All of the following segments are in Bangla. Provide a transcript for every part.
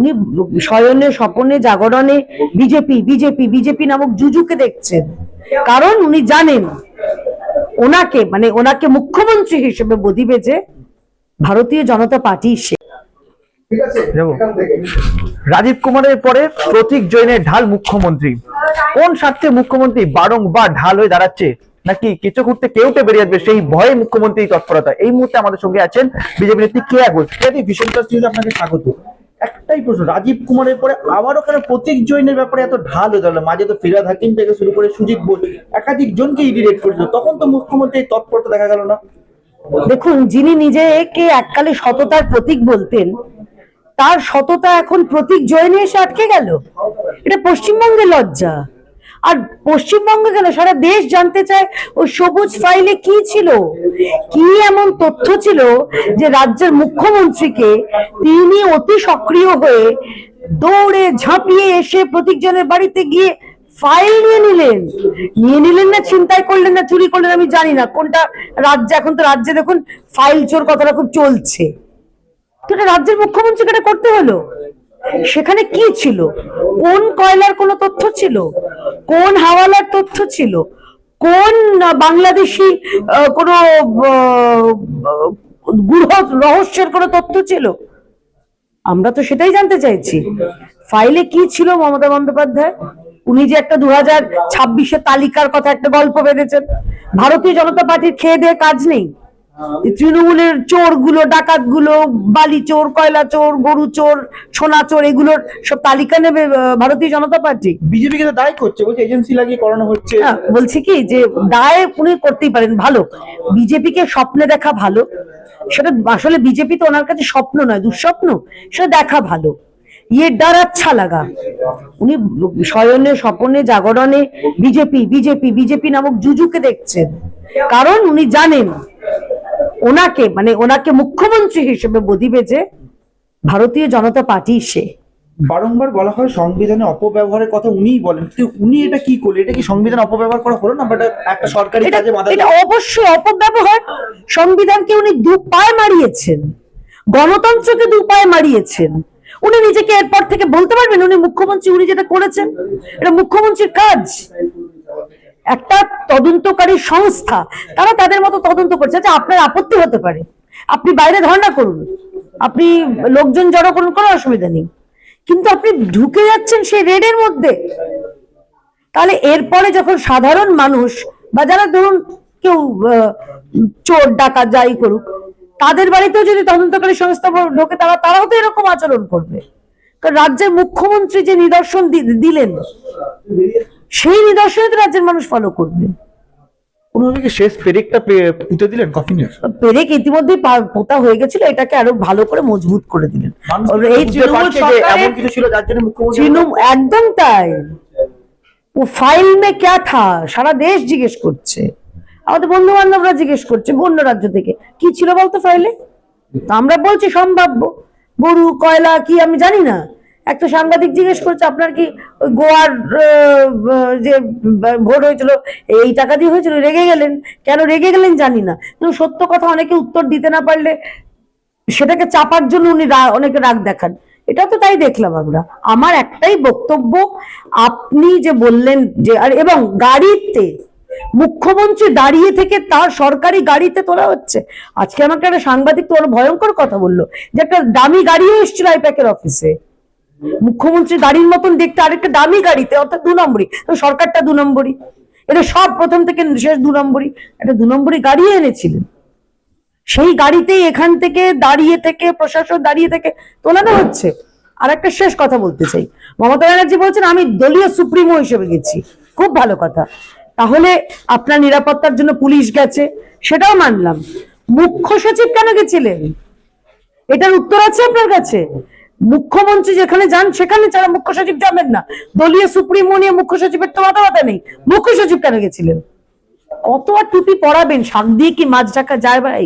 উনি শয়নে স্বপনে জাগরণে বিজেপি বিজেপি বিজেপি নামক জুজুকে দেখছেন। কারণ উনি জানেন ওনাকে মানে ওনাকে মুখ্যমন্ত্রী হিসেবে বদিবে যে ভারতীয় জনতা পার্টি সে রাজীব কুমারের পরে প্রতীক জৈনের ঢাল মুখ্যমন্ত্রী। কোন স্বার্থে মুখ্যমন্ত্রী বারংবার ঢাল হয়ে দাঁড়াচ্ছে? নাকি কিছু করতে কেউটে বেরিয়ে আসবে সেই ভয়ে মুখ্যমন্ত্রী তৎপরতা? এই মুহূর্তে আমাদের সঙ্গে আছেন বিজেপি নেত্রী কেয়া ঘোষ ইত্যাদি ভীষণ আপনাকে স্বাগত। একটাই প্রশ্ন, রাজীব কুমারের পরে আবারও কেন প্রতীক জৈনের ব্যাপারে এত ঢাল হয়ে দাঁড়াল? মাঝে তো ফিরাদ হাকিম থেকে শুরু করে সুজিত বোস, একাধিক জনকে ইডি রেড করেছিল। তখন তো মুখ্যমন্ত্রী তৎপরতা দেখা গেল না। দেখুন, যিনি নিজেকে এককালে সততার প্রতীক বলতেন, তার সততা এখন প্রতীক জয়নে এসে আটকে গেল। এটা পশ্চিমবঙ্গের লজ্জা। আর পশ্চিমবঙ্গে কেন? সারা দেশ জানতে চায় ওই সবুজ ফাইলে কি ছিল? কি এমন তথ্য ছিল যে রাজ্যের মুখ্যমন্ত্রীকে তিনি অতি সক্রিয় হয়ে দৌড়ে ঝাঁপিয়ে এসে প্রতীকজনের বাড়িতে গিয়ে ফাইল নিয়ে নিলেন? নিয়ে নিলেন না চিন্তাই করলেন না, চুরি করলেন, আমি জানি না। কোনটা রাজ্যে? এখন তো রাজ্যে দেখুন ফাইল চোর কথাটা খুব চলছে। তো রাজ্যের মুখ্যমন্ত্রীকে এটা করতে হলো? সেখানে কি ছিল? কোন কয়লার কোনো তথ্য ছিল? কোন হাওয়ালার তথ্য ছিল? কোন বাংলাদেশি কোনো গূঢ় রহস্যের কোনো তথ্য ছিল? আমরা তো সেটাই জানতে চাইছি। ফাইলে কি ছিল মমতা বন্দ্যোপাধ্যায়? উনি যে একটা দু হাজার তালিকার কথা একটা গল্প বেঁধেছেন। ভারতীয় জনতা পার্টির খেয়ে দিয়ে কাজ নেই। তৃণমূলের চোরগুলো ডাকাতগুলো বালি চোর কয়লা চোর গরু চোর সোনা চোর এগুলোর সব তালিকা নেবে ভারতীয় জনতা পার্টি? বিজেপিকে তো দায়ী করছে বলছে এজেন্সি লাগিয়ে করানো হচ্ছে। না, বলছি কি যে দায় উনি করতেই পারেন ভালো। বিজেপিকে স্বপ্নে দেখা ভালো। সেটা আসলে বিজেপি তো ওনার কাছে স্বপ্ন নয় দুঃস্বপ্ন। সেটা দেখা ভালো। ইয়ে ডার আচ্ছা লাগা উনি শয়নে স্বপনে জাগরণে বিজেপি বিজেপি বিজেপি নামক জুজুকে দেখছেন। কারণ উনি জানেন ওনাকে মানে ওনাকে মুখ্যমন্ত্রী হিসেবে বদিবে যে ভারতীয় জনতা পার্টি সে। বারংবার বলা হয় সংবিধানে অপব্যবহারের কথা উনিই বলেন। উনি এটা কি করলেন? এটা কি সংবিধান অপব্যবহার করা হলো না? বাট একটা সরকারি কাজে বাধা এটা অবশ্যই অপব্যবহার। সংবিধানকে উনি দু পায়ে মারিয়েছেন। গণতন্ত্রকে দু পায়ে মারিয়েছেন। উনি নিজেকে এরপর থেকে বলতে পারবেন উনি মুখ্যমন্ত্রী উনি যেটা করেছেন। এটা মুখ্যমন্ত্রীর কাজ। একটা তদন্তকারী সংস্থা, তারা তাদের মতো তদন্ত করছে আচ্ছা আপনার আপত্তি হতে পারে। আপনি বাইরে ধর্ণা করুন। আপনি লোকজন জড়ো করুন, কোনো অসুবিধা নেই। কিন্তু আপনি ঢুকে যাচ্ছেন সেই রেডের মধ্যে। তাহলে এরপরে যখন সাধারণ মানুষ বা যারা ধরুন কেউ চোর, ডাকাত, যাই করুক, তাদের বাড়িতেও যদি তদন্তকারী সংস্থা ঢোকে তারা, তারাও তো এরকম আচরণ করবে। কারণ রাজ্যের মুখ্যমন্ত্রী যে নিদর্শন দিলেন সেই নিদর্শনে তো রাজ্যের মানুষ ফলো করবে। শেষ পেরেকটা পুঁতে দিলেন কফিনের? পেরেক ইতিমধ্যে পোতা হয়ে গেছিল এটাকে আরও ভালো করে মজবুত করে দিলেন। এই তৃণমূল একদম তাই। ও ফাইল মে ক্যা থা? সারা দেশ জিজ্ঞেস করছে। আমাদের বন্ধু বান্ধবরা জিজ্ঞেস করছে অন্য রাজ্য থেকে। কি ছিল বলতো ফাইলে? আমরা বলছি সম্ভাব্য। গরু কয়লা কি আমি জানি না। একটা সাংবাদিক জিজ্ঞেস করছে, আপনার কি ওই গোয়ার যে, ভোট হয়েছিল, এই টাকা দিয়ে হয়েছিল, রেগে গেলেন? কেন রেগে গেলেন জানি না। কিন্তু সত্য কথা, অনেকে উত্তর দিতে না পারলে সেটাকে চাপার জন্য উনি অনেকে রাগ দেখান। এটা তো তাই দেখলাম আমরা। আমার একটাই বক্তব্য, আপনি যে বললেন যে, আর এবং গাড়িতে মুখ্যমন্ত্রী দাঁড়িয়ে থেকে তার সরকারি গাড়িতে তোলা হচ্ছে। আজকে আমাকে একটা সাংবাদিক তো ভয়ঙ্কর কথা বলল যে একটা দামি গাড়িও এসেছিল আইপ্যাকের অফিসে। মুখ্যমন্ত্রী গাড়ির মতন দেখতে আরেকটা দামি গাড়িতে, অর্থাৎ দু নম্বরই। সরকারটা দু নম্বরই। এটা সব প্রথম থেকে শেষ দু নম্বরই। একটা দু নম্বরই গাড়ি এনেছিলেন। সেই গাড়িতেই এখান থেকে দাঁড়িয়ে থেকে প্রশাসন দাঁড়িয়ে থেকে তোলানো হচ্ছে। আর একটা শেষ কথা বলতে চাই। মমতা ব্যানার্জি বলছেন, আমি দলীয় সুপ্রিমো হিসেবে গেছি। খুব ভালো কথা। তাহলে আপনার নিরাপত্তার জন্য পুলিশ গেছে সেটাও মানলাম। মুখ্য সচিব কেন গেছিলেন? এটার উত্তর আছে আপনার কাছে? মুখ্যমন্ত্রী যেখানে যান সেখানে যারা মুখ্য সচিব যাবেন না। দলীয় সুপ্রিমো নিয়ে মুখ্য সচিবের তো মাথা ব্যথা নেই। মুখ্য সচিব কেন গেছিলেন? কত আর টুপি পরাবেন? শাক দিয়ে কি মাছ ঢাকা যায় ভাই?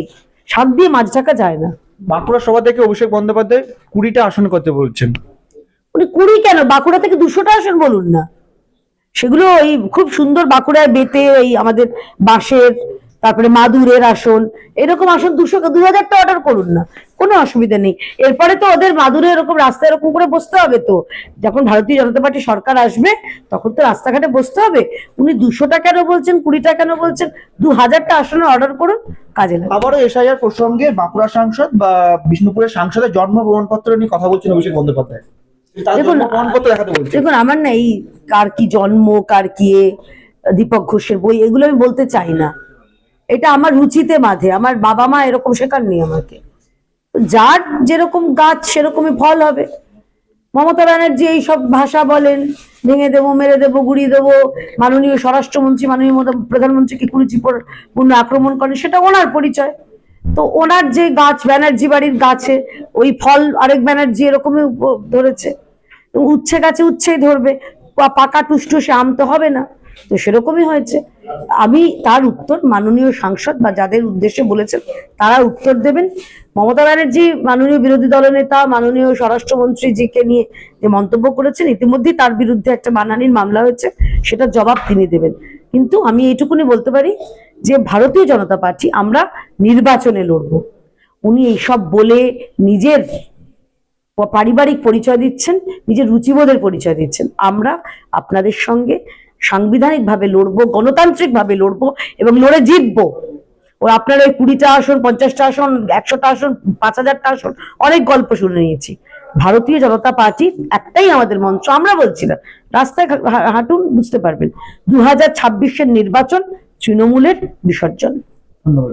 শাক দিয়ে মাছ ঢাকা যায় না। বাঁকুড়া সভা থেকে অভিষেক বন্দ্যোপাধ্যায় কুড়িটা আসন করতে বলছেন। উনি কুড়ি কেন? বাঁকুড়া থেকে দুশোটা আসন বলুন না। সেগুলো এই খুব সুন্দর বাঁকুড়ায় বেতে এই আমাদের বাঁশের তারপরে মাদুরের আসন এরকম আসন দুশো দু হাজারটা অর্ডার করুন না কোনো অসুবিধা নেই। এরপরে তো ওদের মাদুরে এরকম রাস্তায় এরকম করে বসতে হবে তো। যখন ভারতীয় জনতা পার্টি সরকার আসবে তখন তো রাস্তাঘাটে বসতে হবে। উনি দুশোটা কেন বলছেন কুড়িটা কেন বলছেন দু হাজারটা আসনে অর্ডার করুন কাজে লাগে আবারও এসআইআর প্রসঙ্গে বাঁকুড়া সাংসদ বা বিষ্ণুপুরের সাংসদের জন্ম প্রমাণপত্র নিয়ে কথা বলছেন অভিষেক বন্দ্যোপাধ্যায়। দেখুন, দেখুন আমার না এই কার কি জন্ম, কার কি দীপক ঘোষের বই, এগুলো আমি বলতে চাই না। এটা আমার রুচিতে মাঝে আমার বাবা মা এরকম শেখাননি আমাকে। যার যেরকম গাছ, সেরকমই ফল হবে। মমতা ব্যানার্জি এই সব ভাষা বলেন, ভেঙে দেবো, মেরে দেবো, গুড়িয়ে দেবো, মাননীয় স্বরাষ্ট্রমন্ত্রী, মাননীয় প্রধানমন্ত্রীকে কুরুচিপূর্ণ আক্রমণ করেন? সেটা ওনার পরিচয়। তো ওনার যে গাছ, ব্যানার্জি বাড়ির গাছে, ওই ফল আরেক ব্যানার্জি এরকমই ধরেছে। উচ্ছে গাছে উচ্ছেই ধরবে। পাকা টুসটুসে আম তো হবে না। তো সেরকমই হয়েছে। আমি তার উত্তর মাননীয় সাংসদ বা যাদের উদ্দেশ্যে বলেছেন, তারা উত্তর দেবেন। মমতা ব্যানার্জি মাননীয় বিরোধী দলনেতা মাননীয় স্বরাষ্ট্রমন্ত্রী স্বরাষ্ট্রমন্ত্রীজিকে নিয়ে যে মন্তব্য করেছেন ইতিমধ্যেই তার বিরুদ্ধে একটা মানহানির মামলা হয়েছে, সেটা জবাব তিনি দেবেন। কিন্তু আমি এইটুকুনি বলতে পারি যে ভারতীয় জনতা পার্টি, আমরা নির্বাচনে লড়বো। উনি এইসব বলে নিজের পারিবারিক পরিচয় দিচ্ছেন, নিজের রুচিবোধের পরিচয় দিচ্ছেন। আমরা আপনাদের সঙ্গে সাংবিধানিকভাবে লড়বো, গণতান্ত্রিকভাবে লড়বো এবং লড়ে জিতবো। ও আপনার ওই কুড়িটা আসন, পঞ্চাশটা আসন, একশোটা আসন, পাঁচ হাজারটা আসন, অনেক গল্প শুনে নিয়েছি। ভারতীয় জনতা পার্টি একটাই আমাদের মঞ্চ, আমরা বলছি না। রাস্তায় হাঁটুন, বুঝতে পারবেন। দু হাজার ছাব্বিশের নির্বাচন তৃণমূলের বিসর্জন। ধন্যবাদ